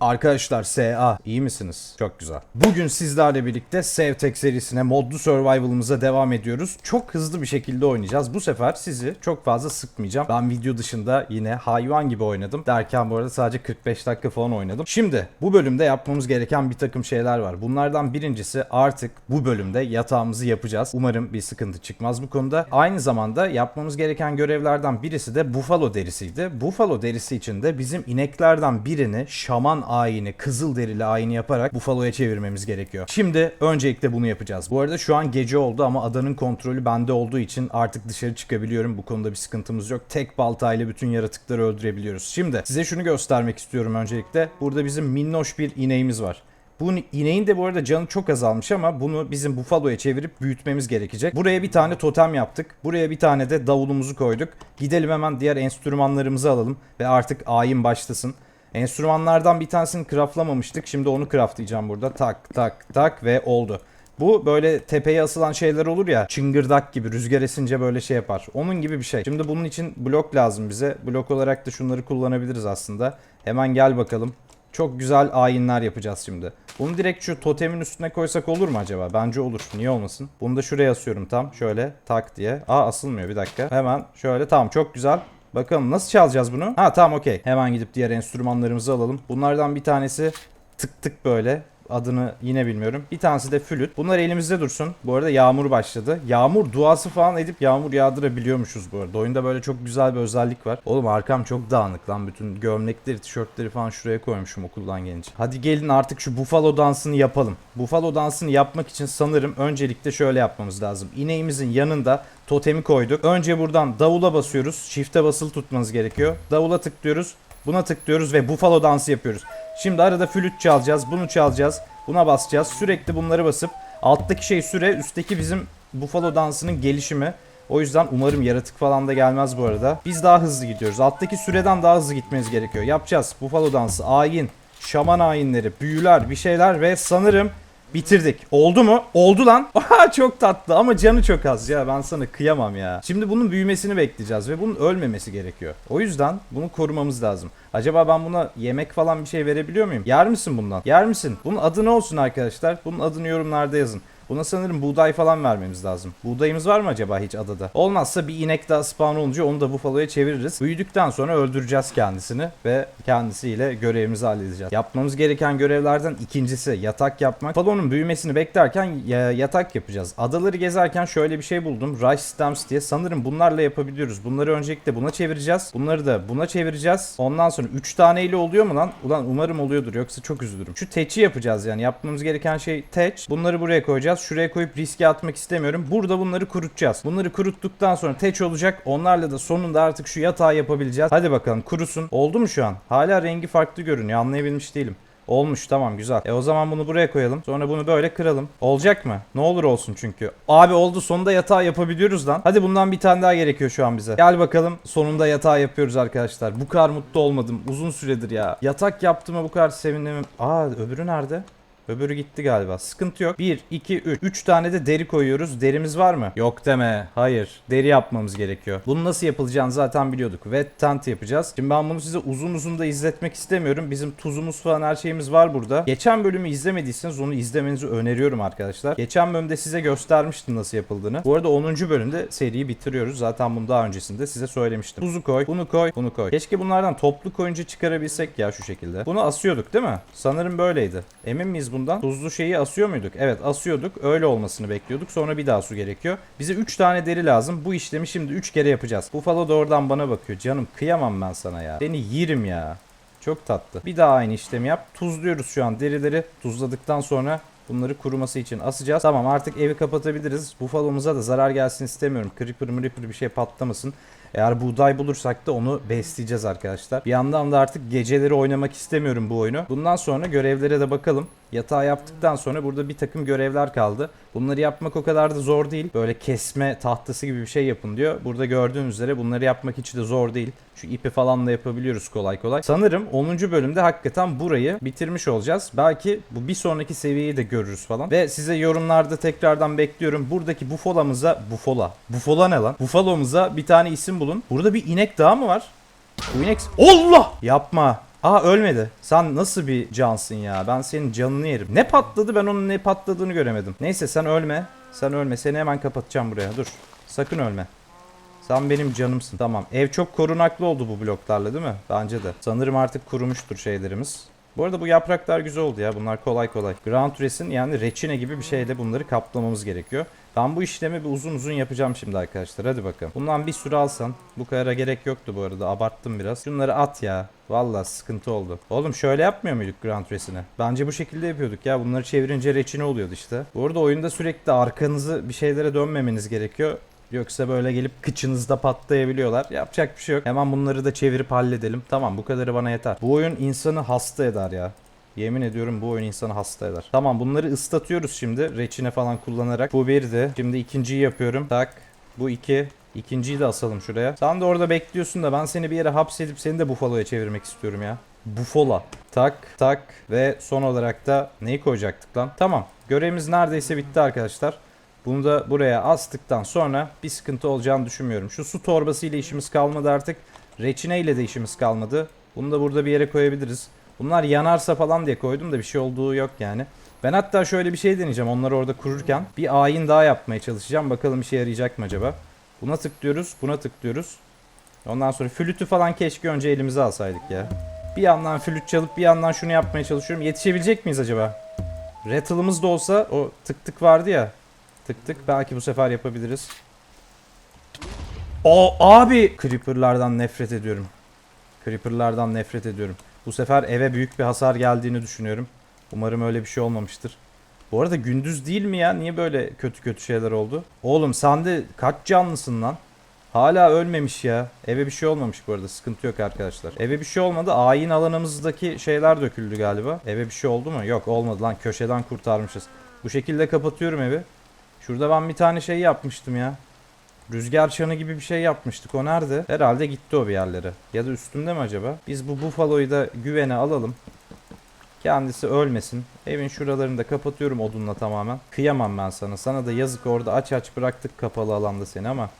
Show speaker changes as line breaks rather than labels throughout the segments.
Arkadaşlar SA iyi misiniz? Çok güzel. Bugün sizlerle birlikte Sevtek serisine modlu survival'ımıza devam ediyoruz. Çok hızlı bir şekilde oynayacağız. Bu sefer sizi çok fazla sıkmayacağım. Ben video dışında yine hayvan gibi oynadım. Derken bu arada sadece 45 dakika falan oynadım. Şimdi bu bölümde yapmamız gereken bir takım şeyler var. Bunlardan birincisi artık bu bölümde yatağımızı yapacağız. Umarım bir sıkıntı çıkmaz bu konuda. Aynı zamanda yapmamız gereken görevlerden birisi de bufalo derisiydi. Bufalo derisi için de bizim ineklerden birini şaman ayini, kızıl derili ayini yaparak bufaloya çevirmemiz gerekiyor. Şimdi öncelikle bunu yapacağız. Bu arada şu an gece oldu ama adanın kontrolü bende olduğu için artık dışarı çıkabiliyorum. Bu konuda bir sıkıntımız yok. Tek baltayla bütün yaratıkları öldürebiliyoruz. Şimdi size şunu göstermek istiyorum öncelikle. Burada bizim minnoş bir ineğimiz var. Bu ineğin de bu arada canı çok azalmış ama bunu bizim bufaloya çevirip büyütmemiz gerekecek. Buraya bir tane totem yaptık. Buraya bir tane de davulumuzu koyduk. Gidelim hemen diğer enstrümanlarımızı alalım ve artık ayin başlasın. Enstrümanlardan bir tanesini craftlamamıştık. Şimdi onu craftlayacağım burada. Tak tak tak ve oldu. Bu böyle tepeye asılan şeyler olur ya çıngırdak gibi rüzgar esince böyle şey yapar. Onun gibi bir şey. Şimdi bunun için blok lazım bize. Blok olarak da şunları kullanabiliriz aslında. Hemen gel bakalım. Çok güzel ayinler yapacağız şimdi. Bunu direkt şu totemin üstüne koysak olur mu acaba? Bence olur. Niye olmasın? Bunu da şuraya asıyorum tam. Şöyle tak diye. Aa asılmıyor bir dakika. Hemen şöyle tamam çok güzel. Bakalım nasıl çalacağız bunu? Ha tamam okey. Hemen gidip diğer enstrümanlarımızı alalım. Bunlardan bir tanesi tık tık böyle. Adını yine bilmiyorum. Bir tanesi de flüt. Bunlar elimizde dursun. Bu arada yağmur başladı. Yağmur duası falan edip yağmur yağdırabiliyormuşuz bu arada. Oyunda böyle çok güzel bir özellik var. Oğlum arkam çok dağınık lan. Bütün gömlekleri, tişörtleri falan şuraya koymuşum okuldan gelince. Hadi gelin artık şu buffalo dansını yapalım. Buffalo dansını yapmak için sanırım öncelikle şöyle yapmamız lazım. İneğimizin yanında totemi koyduk. Önce buradan davula basıyoruz. Shift'e basılı tutmanız gerekiyor. Davula tıklıyoruz. Buna tıklıyoruz ve buffalo dansı yapıyoruz. Şimdi arada flüt çalacağız, bunu çalacağız, buna basacağız. Sürekli bunları basıp alttaki şey süre, üstteki bizim buffalo dansının gelişimi. O yüzden umarım yaratık falan da gelmez bu arada. Biz daha hızlı gidiyoruz. Alttaki süreden daha hızlı gitmeniz gerekiyor. Yapacağız. Buffalo dansı, ayin, şaman ayinleri, büyüler, bir şeyler ve sanırım Bitirdik. Oldu mu? Oldu lan. Oha, çok tatlı ama canı çok az ya. Ben sana kıyamam ya. Şimdi bunun büyümesini bekleyeceğiz ve bunun ölmemesi gerekiyor. O yüzden bunu korumamız lazım. Acaba ben buna yemek falan bir şey verebiliyor muyum? Yer misin bundan? Yer misin? Bunun adı ne olsun arkadaşlar? Bunun adını yorumlarda yazın. Buna sanırım buğday falan vermemiz lazım. Buğdayımız var mı acaba hiç adada? Olmazsa bir inek daha spawn olunca onu da bufaloya çeviririz. Büyüdükten sonra öldüreceğiz kendisini ve kendisiyle görevimizi halledeceğiz. Yapmamız gereken görevlerden ikincisi yatak yapmak. Bufalonun büyümesini beklerken ya- yatak yapacağız. Adaları gezerken şöyle bir şey buldum. Rice Stamps diye. Sanırım bunlarla yapabiliyoruz. Bunları öncelikle buna çevireceğiz. Bunları da buna çevireceğiz. Ondan sonra 3 taneyle oluyor mu lan? Ulan umarım oluyordur yoksa çok üzülürüm. Şu teçi yapacağız yani. Yapmamız gereken şey teç. Bunları buraya koyacağız. Şuraya koyup riske atmak istemiyorum. Burada bunları kurutacağız. Bunları kuruttuktan sonra teç olacak. Onlarla da sonunda artık şu yatağı yapabileceğiz. Hadi bakalım kurusun. Oldu mu şu an? Hala rengi farklı görünüyor. Anlayabilmiş değilim. Olmuş tamam güzel. E o zaman bunu buraya koyalım. Sonra bunu böyle kıralım. Olacak mı? Ne olur olsun çünkü. Abi oldu sonunda yatağı yapabiliyoruz lan. Hadi bundan bir tane daha gerekiyor şu an bize. Gel bakalım sonunda yatağı yapıyoruz arkadaşlar. Bu kadar mutlu olmadım. Uzun süredir ya. Yatak yaptığıma bu kadar sevindim. Aa öbürü nerede? Öbürü gitti galiba. Sıkıntı yok. 1, 2, 3. 3 tane de deri koyuyoruz. Derimiz var mı? Yok deme. Hayır. Deri yapmamız gerekiyor. Bunu nasıl yapılacağını zaten biliyorduk. Wet tent yapacağız. Şimdi ben bunu size uzun uzun da izletmek istemiyorum. Bizim tuzumuz falan her şeyimiz var burada. Geçen bölümü izlemediyseniz onu izlemenizi öneriyorum arkadaşlar. Geçen bölümde size göstermiştim nasıl yapıldığını. Bu arada 10. bölümde seriyi bitiriyoruz. Zaten bunu daha öncesinde size söylemiştim. Tuzu koy, bunu koy, bunu koy. Keşke bunlardan toplu koyunca çıkarabilsek ya şu şekilde. Bunu asıyorduk değil mi? Sanırım böyleydi. Emin miyiz bundan? Tuzlu şeyi asıyor muyduk? Evet asıyorduk. Öyle olmasını bekliyorduk. Sonra bir daha su gerekiyor. Bize 3 tane deri lazım. Bu işlemi şimdi 3 kere yapacağız. Buffalo da oradan bana bakıyor. Canım kıyamam ben sana ya. Seni yerim ya. Çok tatlı. Bir daha aynı işlemi yap. Tuzluyoruz şu an derileri. Tuzladıktan sonra Bunları kuruması için asacağız. Tamam artık evi kapatabiliriz. Bufalomuza da zarar gelsin istemiyorum. Creeper mripper bir şey patlamasın. Eğer buğday bulursak da onu besleyeceğiz arkadaşlar. Bir yandan da artık geceleri oynamak istemiyorum bu oyunu. Bundan sonra görevlere de bakalım. Yatağı yaptıktan sonra burada bir takım görevler kaldı. Bunları yapmak o kadar da zor değil. Böyle kesme tahtası gibi bir şey yapın diyor. Burada gördüğünüz üzere bunları yapmak hiç de zor değil. Şu ipi falan da yapabiliyoruz kolay kolay. Sanırım 10. bölümde hakikaten burayı bitirmiş olacağız. Belki bu bir sonraki seviyeyi de görürüz falan. Ve size yorumlarda tekrardan bekliyorum. Buradaki bufolamıza bufola. Bufola ne lan? Bufalomuza bir tane isim bulun. Burada bir inek daha mı var? Bu inek... Allah! Yapma. Aa ölmedi. Sen nasıl bir cansın ya? Ben senin canını yerim. Ne patladı ben onun ne patladığını göremedim. Neyse sen ölme. Sen ölme. Seni hemen kapatacağım buraya. Dur. Sakın ölme. Sen benim canımsın. Tamam. Ev çok korunaklı oldu bu bloklarla değil mi? Bence de. Sanırım artık kurumuştur şeylerimiz. Bu arada bu yapraklar güzel oldu ya. Bunlar kolay kolay. Ground Resin yani reçine gibi bir şeyle bunları kaplamamız gerekiyor. Ben bu işlemi bir uzun uzun yapacağım şimdi arkadaşlar. Hadi bakalım. Bundan bir sürü alsan. Bu kadara gerek yoktu bu arada. Abarttım biraz. Şunları at ya. Valla sıkıntı oldu. Oğlum şöyle yapmıyor muyduk Ground Resin'i? Bence bu şekilde yapıyorduk ya. Bunları çevirince reçine oluyordu işte. Bu arada oyunda sürekli arkanızı bir şeylere dönmemeniz gerekiyor. Yoksa böyle gelip kıçınızda patlayabiliyorlar. Yapacak bir şey yok. Hemen bunları da çevirip halledelim. Tamam bu kadarı bana yeter. Bu oyun insanı hasta eder ya. Yemin ediyorum bu oyun insanı hasta eder. Tamam bunları ıslatıyoruz şimdi. Reçine falan kullanarak. Bu birdi. Şimdi ikinciyi yapıyorum. Tak. Bu iki. İkinciyi de asalım şuraya. Sen de orada bekliyorsun da ben seni bir yere hapsedip seni de bufaloya çevirmek istiyorum ya. Bufola. Tak tak ve son olarak da neyi koyacaktık lan? Tamam. Görevimiz neredeyse bitti arkadaşlar. Bunu da buraya astıktan sonra bir sıkıntı olacağını düşünmüyorum. Şu su torbası ile işimiz kalmadı artık. Reçine ile de işimiz kalmadı. Bunu da burada bir yere koyabiliriz. Bunlar yanarsa falan diye koydum da bir şey olduğu yok yani. Ben hatta şöyle bir şey deneyeceğim onları orada kururken. Bir ayin daha yapmaya çalışacağım. Bakalım işe yarayacak mı acaba? Buna tıklıyoruz, buna tıklıyoruz. Ondan sonra flütü falan keşke önce elimize alsaydık ya. Bir yandan flüt çalıp bir yandan şunu yapmaya çalışıyorum. Yetişebilecek miyiz acaba? Rattle'ımız da olsa o tık tık vardı ya. Tık tık belki bu sefer yapabiliriz. O abi Creeper'lardan nefret ediyorum. Creeper'lardan nefret ediyorum. Bu sefer eve büyük bir hasar geldiğini düşünüyorum. Umarım öyle bir şey olmamıştır. Bu arada gündüz değil mi ya? Niye böyle kötü kötü şeyler oldu? Oğlum sen de kaç canlısın lan? Hala ölmemiş ya. Eve bir şey olmamış bu arada. Sıkıntı yok arkadaşlar. Eve bir şey olmadı. Ayin alanımızdaki şeyler döküldü galiba. Eve bir şey oldu mu? Yok olmadı lan. Köşeden kurtarmışız. Bu şekilde kapatıyorum evi. Şurada ben bir tane şey yapmıştım ya. Rüzgar çanı gibi bir şey yapmıştık. O nerede? Herhalde gitti o bir yerlere. Ya da üstünde mi acaba? Biz bu bufaloyu da güvene alalım. Kendisi ölmesin. Evin şuralarını da kapatıyorum odunla tamamen. Kıyamam ben sana. Sana da yazık orada aç aç bıraktık kapalı alanda seni ama.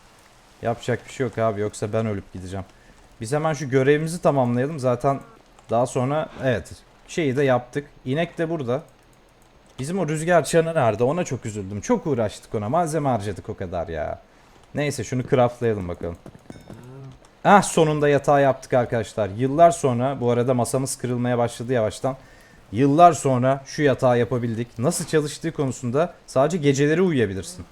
Yapacak bir şey yok abi. Yoksa ben ölüp gideceğim. Biz hemen şu görevimizi tamamlayalım. Zaten daha sonra evet şeyi de yaptık. İnek de burada. Bizim o rüzgar çanı nerede? Ona çok üzüldüm. Çok uğraştık ona. Malzeme harcadık o kadar ya. Neyse şunu craftlayalım bakalım. Ah sonunda yatağı yaptık arkadaşlar. Yıllar sonra bu arada masamız kırılmaya başladı yavaştan. Yıllar sonra şu yatağı yapabildik. Nasıl çalıştığı konusunda sadece geceleri uyuyabilirsin.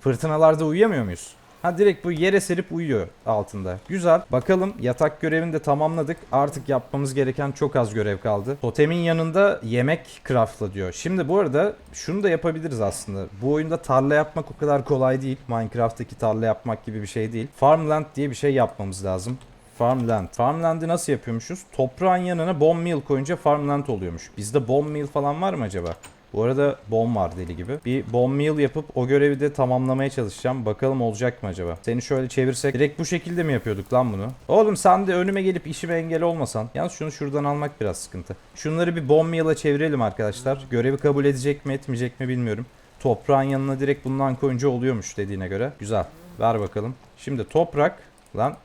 Fırtınalarda uyuyamıyor muyuz? Ha direkt bu yere serip uyuyor altında. Güzel. Bakalım yatak görevini de tamamladık. Artık yapmamız gereken çok az görev kaldı. Totemin yanında yemek craftla diyor. Şimdi bu arada şunu da yapabiliriz aslında. Bu oyunda tarla yapmak o kadar kolay değil. Minecraft'taki tarla yapmak gibi bir şey değil. Farmland diye bir şey yapmamız lazım. Farmland. Farmland'i nasıl yapıyormuşuz? Toprağın yanına bone meal koyunca farmland oluyormuş. Bizde bone meal falan var mı acaba? Bu arada bomb var deli gibi. Bir bomb meal yapıp o görevi de tamamlamaya çalışacağım. Bakalım olacak mı acaba? Seni şöyle çevirsek direkt bu şekilde mi yapıyorduk lan bunu? Oğlum sen de önüme gelip işime engel olmasan. Yalnız şunu şuradan almak biraz sıkıntı. Şunları bir bomb meal'a çevirelim arkadaşlar. Görevi kabul edecek mi etmeyecek mi bilmiyorum. Toprağın yanına direkt bundan koyunca oluyormuş dediğine göre. Güzel. Ver bakalım. Şimdi toprak. Lan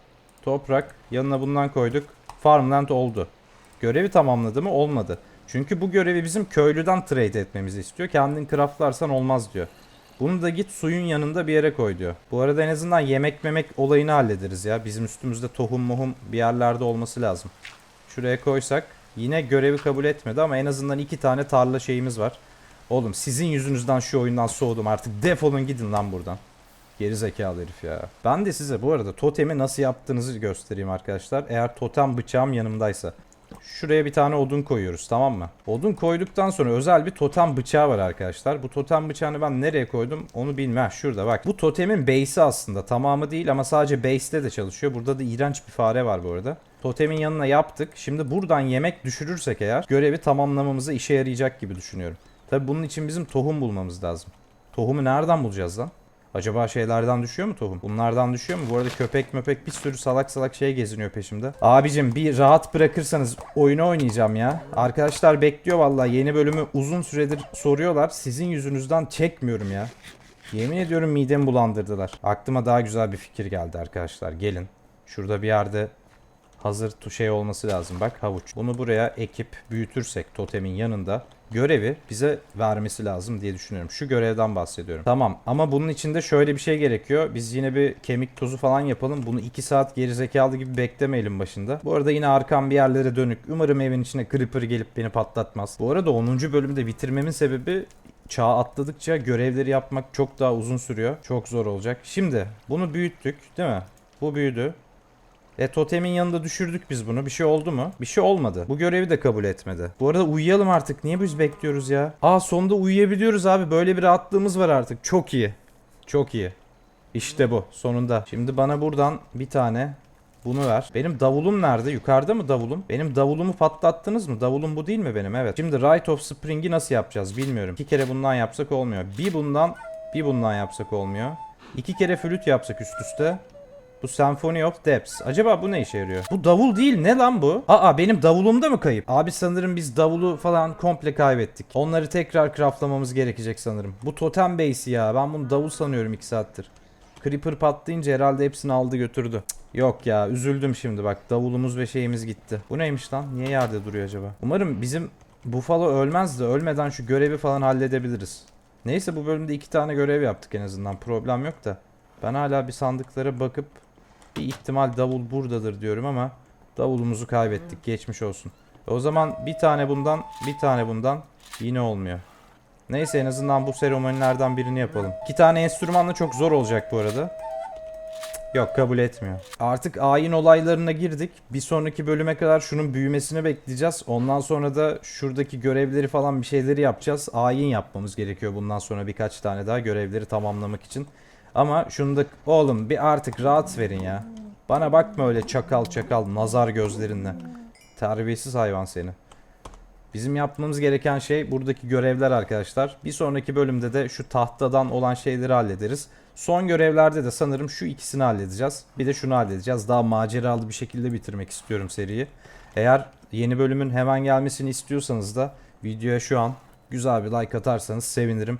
toprak. Yanına bundan koyduk. Farmland oldu. Görevi tamamladı mı? Olmadı. Çünkü bu görevi bizim köylüden trade etmemizi istiyor. Kendin craftlarsan olmaz diyor. Bunu da git suyun yanında bir yere koy diyor. Bu arada en azından yemek memek olayını hallederiz ya. Bizim üstümüzde tohum mohum bir yerlerde olması lazım. Şuraya koysak yine görevi kabul etmedi ama en azından iki tane tarla şeyimiz var. Oğlum sizin yüzünüzden şu oyundan soğudum artık defolun gidin lan buradan. Geri zekalı herif ya. Ben de size bu arada totemi nasıl yaptığınızı göstereyim arkadaşlar. Eğer totem bıçağım yanımdaysa. Şuraya bir tane odun koyuyoruz tamam mı? Odun koyduktan sonra özel bir totem bıçağı var arkadaşlar. Bu totem bıçağını ben nereye koydum onu bilmem. Şurada bak. Bu totemin base'i aslında. Tamamı değil ama sadece base'te de çalışıyor. Burada da iğrenç bir fare var bu arada. Totemin yanına yaptık. Şimdi buradan yemek düşürürsek eğer görevi tamamlamamıza işe yarayacak gibi düşünüyorum. Tabi bunun için bizim tohum bulmamız lazım. Tohumu nereden bulacağız lan? Acaba şeylerden düşüyor mu tohum? Bunlardan düşüyor mu? Bu arada köpek möpek bir sürü salak salak şey geziniyor peşimde. Abicim bir rahat bırakırsanız oyunu oynayacağım ya. Arkadaşlar bekliyor vallahi yeni bölümü uzun süredir soruyorlar. Sizin yüzünüzden çekmiyorum ya. Yemin ediyorum midemi bulandırdılar. Aklıma daha güzel bir fikir geldi arkadaşlar. Gelin. Şurada bir yerde hazır şey olması lazım. Bak havuç. Bunu buraya ekip büyütürsek totemin yanında görevi bize vermesi lazım diye düşünüyorum. Şu görevden bahsediyorum. Tamam ama bunun içinde şöyle bir şey gerekiyor. Biz yine bir kemik tozu falan yapalım. Bunu 2 saat gerizekalı gibi beklemeyelim başında. Bu arada yine arkam bir yerlere dönük. Umarım evin içine creeper gelip beni patlatmaz. Bu arada 10. bölümde bitirmemin sebebi çağ atladıkça görevleri yapmak çok daha uzun sürüyor. Çok zor olacak. Şimdi bunu büyüttük değil mi? Bu büyüdü. E totemin yanında düşürdük biz bunu. Bir şey oldu mu? Bir şey olmadı. Bu görevi de kabul etmedi. Bu arada uyuyalım artık. Niye biz bekliyoruz ya? Aa sonunda uyuyabiliyoruz abi. Böyle bir rahatlığımız var artık. Çok iyi. Çok iyi. İşte bu. Sonunda. Şimdi bana buradan bir tane bunu ver. Benim davulum nerede? Yukarıda mı davulum? Benim davulumu patlattınız mı? Davulum bu değil mi benim? Evet. Şimdi Right of Spring'i nasıl yapacağız bilmiyorum. İki kere bundan yapsak olmuyor. Bir bundan bir bundan yapsak olmuyor. İki kere flüt yapsak üst üste. Bu Symphony of Depths. Acaba bu ne işe yarıyor? Bu davul değil ne lan bu? Aa benim davulum da mı kayıp? Abi sanırım biz davulu falan komple kaybettik. Onları tekrar craftlamamız gerekecek sanırım. Bu totem base ya. Ben bunu davul sanıyorum 2 saattir. Creeper patlayınca herhalde hepsini aldı götürdü. Yok ya üzüldüm şimdi bak davulumuz ve şeyimiz gitti. Bu neymiş lan? Niye yerde duruyor acaba? Umarım bizim Buffalo ölmez de ölmeden şu görevi falan halledebiliriz. Neyse bu bölümde iki tane görev yaptık en azından. Problem yok da. Ben hala bir sandıklara bakıp bir ihtimal davul buradadır diyorum ama davulumuzu kaybettik. Geçmiş olsun. O zaman bir tane bundan, bir tane bundan yine olmuyor. Neyse en azından bu seremonilerden birini yapalım. İki tane enstrümanla çok zor olacak bu arada. Yok kabul etmiyor. Artık ayin olaylarına girdik. Bir sonraki bölüme kadar şunun büyümesini bekleyeceğiz. Ondan sonra da şuradaki görevleri falan bir şeyleri yapacağız. Ayin yapmamız gerekiyor bundan sonra birkaç tane daha görevleri tamamlamak için. Ama şunu da oğlum bir artık rahat verin ya. Bana bakma öyle çakal çakal nazar gözlerinle. Terbiyesiz hayvan seni. Bizim yapmamız gereken şey buradaki görevler arkadaşlar. Bir sonraki bölümde de şu tahtadan olan şeyleri hallederiz. Son görevlerde de sanırım şu ikisini halledeceğiz. Bir de şunu halledeceğiz. Daha maceralı bir şekilde bitirmek istiyorum seriyi. Eğer yeni bölümün hemen gelmesini istiyorsanız da videoya şu an güzel bir like atarsanız sevinirim.